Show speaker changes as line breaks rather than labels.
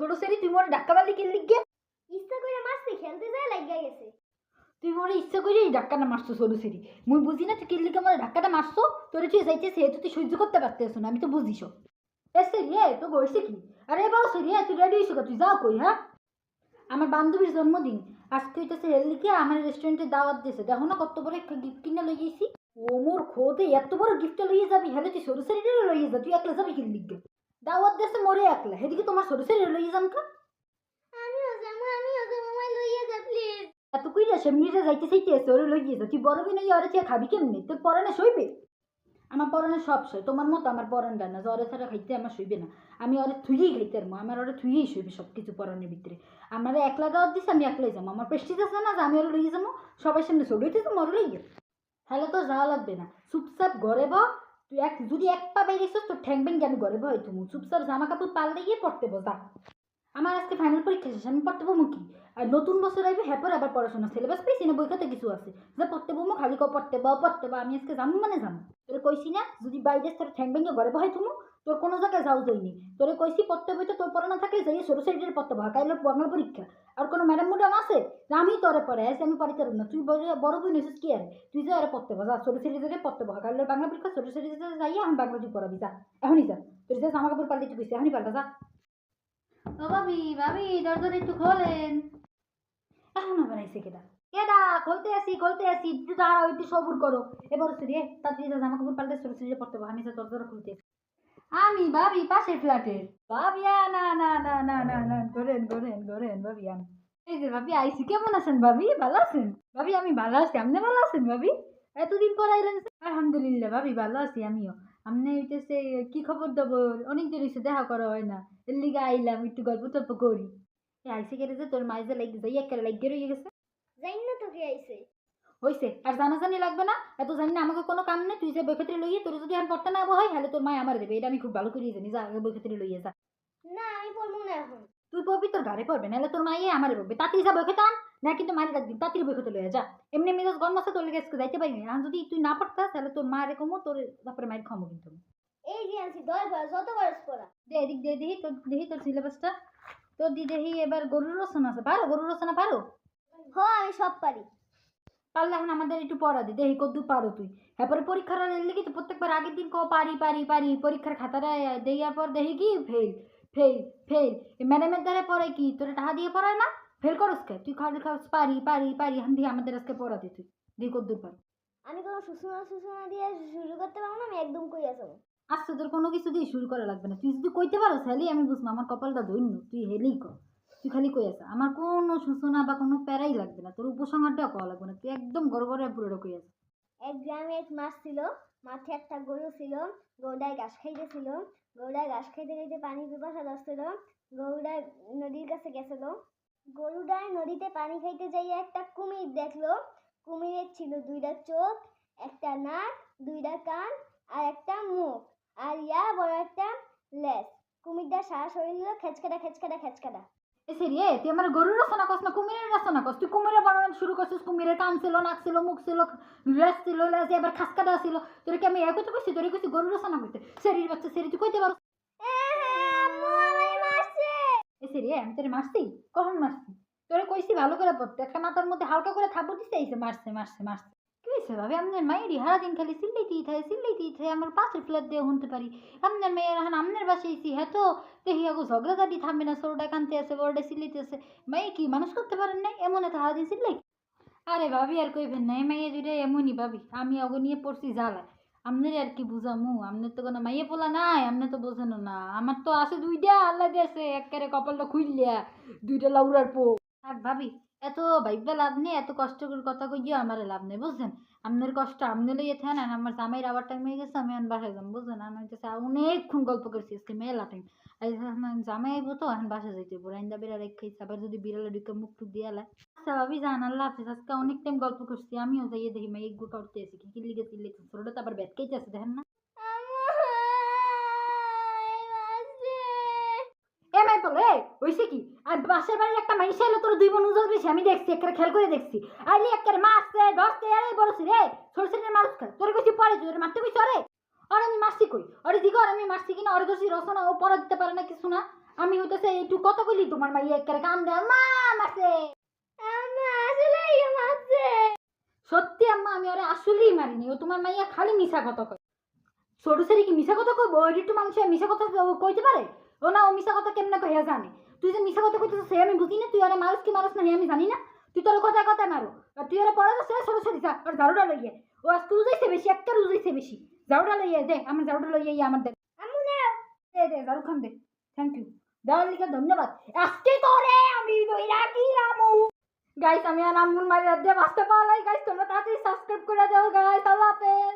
ছোট সেরি তুই মোর ডাক্কা বালি কিনলি গে
ইচ্ছা করে মারছি খেলতে যায় লাগিয়া গেছে।
তুই মোর ইচ্ছা করে এই ডাক্কাটা মারছো ছোট সেরি মুই বুঝি না তুই আমার ডাক্কাটা মারছো? তোরে তুই চাইছে সেহেতু তুই সহ্য করতে পারতেছ না আমি তো বুঝিস। এ সেরি এ তো গইছে কি? আরে এবার সেরি এ তুই রেডি তুই যাও কই হ্যাঁ? আমার বান্ধবীর জন্মদিন। আজকে হইতেছে আমার রেস্টুরেন্টে দাওয়াত দিয়েছে। দেখো না কত বড় একটা গিফট কিনে লই যাইছি ও মোর খোদে এত বড় গিফটটা লইয়ে যাবি? হেলে তুই সরু শরীরে লইয়ে যা তুই একলা যাবি কিনলি গে দাওয়াত দিয়েছে মরে একলা হেদিকে তোমার সরু শরীরে লইয়ে যাম কা?
আমিও যাব আমিও যাব আমায় লইয়া যা প্লিজ
এত কইরা সেমনিতে যাইতে চাইতে এসে ওরে লইয়ে যা তুই বড় বিনয় ওরে চেয়ে খাবি কেমনি? তোর পরানে সইবে আমার পরানে সব সই তোমার মতো আমার পরানটা না যে ওরে ছাড়া খাইতে আমার সইবে না। আমি ওরে থুইয়েই খাইতে পারব আমার ওরে থুইয়েই সইবে সব কিছু পরানের ভিতরে। আমার একলা দাওয়াত দিছে আমি একলাই যাব। আমার প্রেস্টিজ আছে না যে আমি ওরে লইয়ে যাব? সবাই সামনে সইতে তো মরে লইয়ে। হ্যালো তো যাওয়া লাগবে না। চুপচাপ ঘরে তুই এক যদি এক পা বেরিয়েছিস, তোর ঠ্যাং ব্যাং আমি ঘরে বই তুমি চুপচাপ জামা কাপড় পাল্লে গিয়ে পড়তে বসা আমার আজকে ফাইনাল পরীক্ষা শেষ, আমি পড়তে বমু কি? আর নতুন বছর আইবে হ্যাপর আবার পড়াশোনা। সিলেবাস পেয়েছি না, বইখাতে কিছু আছে। যে, পড়তে বমু খালি কো পড়তে বা পড়তে বা আমি আজকে যাম মানে যাম। তোরে কইছি না, যদি বাইরে তোর ঠ্যাং ব্যাঙ্গে ঘরে হয় তুমি তোর কোনো জায়গায় যাও যাইনি তোরে কইছি পড়তে বইতে তোর পড়ানো থাকলে যাই সরু সাইডের পড়তে বহা কাইলে বাংলা পরীক্ষা। আর কোনো ম্যাডাম ম্যাডাম আছে? যে আমি তোরে পড়ে আছি আমি পারব না। তুই বড় বই নিছিস কি আরে? তুই যা আরে পড়তে বসা সরু সাইডে পড়তে বহা কাইলে বাংলা পরীক্ষা সরু সাইডে যাই এখন বাংলা তুই পড়াবি যা। এখনই যা। তোর যে জামা কাপড় পাল্টে তুই কইছি এখনই পাল্টা যা। ও ভাবি ভাবি দরজাটা একটু খোলেন। এখন আবার আইসে কেডা? কেডা? খুলতে আসি খুলতে আসি একটু দাঁড়াও একটু সবুর করো। এবার রে তাড়াতাড়ি যা জামা কাপড় পাল্টে সরু সাইডে পড়তে আমি যা দরজাটা খুলতে। আমি ভাবি পাশের ফ্ল্যাটের। ভাবিয়া না না না না না না করেন করেন করেন ভাবিয়া এই যে ভাবি, আইসি। কেমন আছেন ভাবি? ভালো আছেন? ভাবি, আমি ভালো আছি। আপনি ভালো আছেন ভাবি? এতদিন পর আইলেন? আলহামদুলিল্লাহ, ভাবি, ভালো আছি, আমিও। আপনি হইতেছে, কি খবর দেবর? অনেক দিন হয়েছে দেখা করা হয় না। এর লিগে আইলাম, একটু গল্প টল্প করি। আইসি কেটে যে তোর মাইজে লাগে যাই একেবারে লাগিয়ে রয়ে গেছে।
জানি না তো, কে
হইছে। আর জানাজানি লাগবে না এত জানি না আমাকে কোনো কাম নেই তুই যে বইক্ষেত্রে লইয়ে তোর যদি আর পড়তে না হয় তাহলে তোর মায় আমার দেবে এটা আমি খুব ভালো করেই জানি। যা আগে বইক্ষেত্রে লইয়ে যা।
না আমি পড়ব না এখন।
তুই পড়বি তোর ঘরে পড়বে নাহলে তোর মাইয়ে আমারে পড়বে তাড়াতাড়ি যা বই খেতাম না কিন্তু মারি রাখবি তাড়াতাড়ি বই খেতে লইয়া যা। এমনি এমনি গন মাসে তোর লেগে আজকে যাইতে পারিনি। আর যদি তুই না পড়তাস তাহলে তোর মা এরকমও তোর তারপরে মায়ের খামো কিন্তু।
এই যে আনছি দশ বার যত বার পড়া।
দে এদিক দে দেখি তোর দেখি তোর সিলেবাসটা। তোর দি দেখি এবার গরুর রচনা আছে পারো? গরুর রচনা পারো?
হ আমি সব পারি।
পারলে এখন আমাদের একটু পড়া দি দেখি কদ্দূর পারো তুই। এরপরে পরীক্ষার লেগে তো প্রত্যেকবার আগের দিন কো পারি পারি পারি পরীক্ষার খাতাটা দেওয়ার পর দেখি কি? ফেল ফেল ফেল ম্যাডামের দ্বারা পড়ায় কি? তোরা টাকা দিয়ে পড়ায় না? ফেল করস কে? তুই খালি খাস পারি পারি পারি এখন দিয়ে আমাদের আজকে পড়াতে তুই। দেখি কদ্দূর পার।
আমি কোনো সূচনা সূচনা দিয়ে শুরু করতে পারব না আমি একদম কই আসব
আজকে তোর কোনো কিছু দিয়ে শুরু করা লাগবে না। তুই যদি কইতে পারো তাহলে আমি বুঝব আমার কপালটা ধন্য। তুই হেলেই কর। তুই খালি কই আসা আমার কোনো সূচনা বা কোনো প্যারাই লাগবে না। তোর উপসংহারটাও করা লাগবে না। তুই একদম গড় গড়ে পুরোটা কই আসা
এক গ্রামে এক মাছ ছিল, মাঠে একটা গরু ছিল গরুটায় ঘাস খাইতেছিল গরুটায় ঘাস খাইতে খাইতে পানি পিপাসা ধরছিল গরুটায় নদীর কাছে গেছিল। গরুটায় নদীতে পানি খাইতে যাইয়া একটা কুমির দেখল। কুমিরের ছিল দুইটা চোখ, একটা নাক, দুইটা কান আর একটা মুখ আর ইয়া বড় একটা লেজ। কুমিরটা সারা শরীর খেচকাটা খেচকাটা খেচকাটা
এসে রে তুই আমার গরুর রচনা কস না কুমিরের রচনা কস তুই কুমিরের বানানো শুরু করছিস কুমিরের কান ছিল নাক ছিল মুখ ছিল রেস ছিল লেজ এবার খাসকাটা ছিল। তোর কি আমি একই তো কইছি? তোর কইছি গরুর রচনা করতে। বাচ্চা তুই কইতে পারো এসে রে আমি তোরে মারছি? কখন মারছি? তোরে কইছি ভালো করে পড়তে একটা মাথার মধ্যে হালকা করে থাপড় দিছে এইসে মারছে মারছে মারছে। কি হয়েছে ভাবে আপনার মায়েরই সারাদিন খালি সিল্লাইতেই থাকে সিল্লাইতেই থাকে আমার পাশের ফ্ল্যাট দিয়ে শুনতে পারি আপনার মেয়ের এখন আপনার বাসায় এসি হ্যাঁ তো দেখি আগো ঝগড়াঝাটি থামবে না ছোটটা কানতে আছে বড়টা সিল্লাইতে আছে মাই কি মানুষ করতে পারেন না এমন এত সারাদিন সিল্লাই আরে ভাবি আর কইবেন না এই মাইয়া জুড়ে এমনই ভাবি আমি অগো নিয়ে পড়ছি জ্বালায় আপনার আর কি বুঝামু আপনার তো কোনো মাইয়ে পোলা নাই আপনি তো বোঝেন না আমার তো আছে দুইটা আল্লাহ দিয়েছে একেবারে কপালটা খুললিয়া দুইটা লাউরার পো থাক ভাবি এত ভাইবা লাভ নেই, এত কষ্ট করে কথা কইয়া আমার লাভ নেই, বুঝছেন? আপনার কষ্ট আপনি লইয়ে থাকেন আর আমার জামাইয়ের আবার টাইম হয়ে গেছে, আমি আন বাসায় যাম, বুঝছেন? আমি হইতেছে অনেকক্ষণ গল্প করছি, আজকে মেলা টাইম জামাই আইবো তো, এখন বাসা যাইতে হইবো, রাইন্দা বিড়াল খাইছে আবার যদি বিড়ালে ঢুকে মুখ টুক দিয়ে এলাই আচ্ছা ভাবি, জান, আল্লাহ হাফিজ, আজকে অনেক টাইম গল্প করছি, আমিও যাইয়ে দেখি মাই একগু করতে আছি কি লিগে চিল্লে ছোটটা আবার ব্যাট আছে দেখেন না? মাই হইছে কি? আর পাশের বাড়ির একটা মাইসা এলো তোর দুই বোন উজল বেশি আমি দেখছি একটা খেয়াল করে দেখছি। আইলি একটা মারছে ধরছে আরে বলছি রে ছোট ছোট মানুষ খা তোর কইছি পরে তোর মারতে কইছি আরে আর আমি মারছি কই? আরে দিগো আর আমি মারছি কিনা আরে দোষী রচনা ও পড়া দিতে পারে না কিছু না। আমি হইতেছে একটু কত কইলি তোমার মাইয়া একের কান দেয়? মা মারছে।
আম্মা আসলে ইয়ে মারছে।
সত্যি আম্মা আমি আরে আসলেই মারিনি ও তোমার মাইয়া খালি মিশা কথা কয়। সরু সারি কি মিশা কথা কইবো? ওই একটু মানুষ মিশা কথা কইতে পারে? ও না ও মিশা কথা কেমনে কইয়া জানে। তুই যে মিশা কথা কইতেছিস সে আমি বুঝি না? তুই আরে মারস কি মারস না আমি জানি না। তুই তোর কথা কথা মারো আর তুই আরে পড়া সে সরু সারি যা আর ঝাড়ুটা লইয়ে ও আজ তুই যাইছে বেশি একটা রুজাইছে বেশি ঝাড়ুটা লইয়ে দে আমার ঝাড়ুটা লইয়ে ইয়ে আমার দে।
নাও
দে দে ঝাড়ু খান দে। থ্যাংক ইউ দেওয়ার লিখে ধন্যবাদ। আজকে তোরে আমি দইরা দিলাম গাইস আমি আর আম্মুর মারি দিয়ে বাঁচতে পারলাই গাইস তোমরা তাড়াতাড়ি সাবস্ক্রাইব করে দাও গাইস আল্লাহ হাফেজ।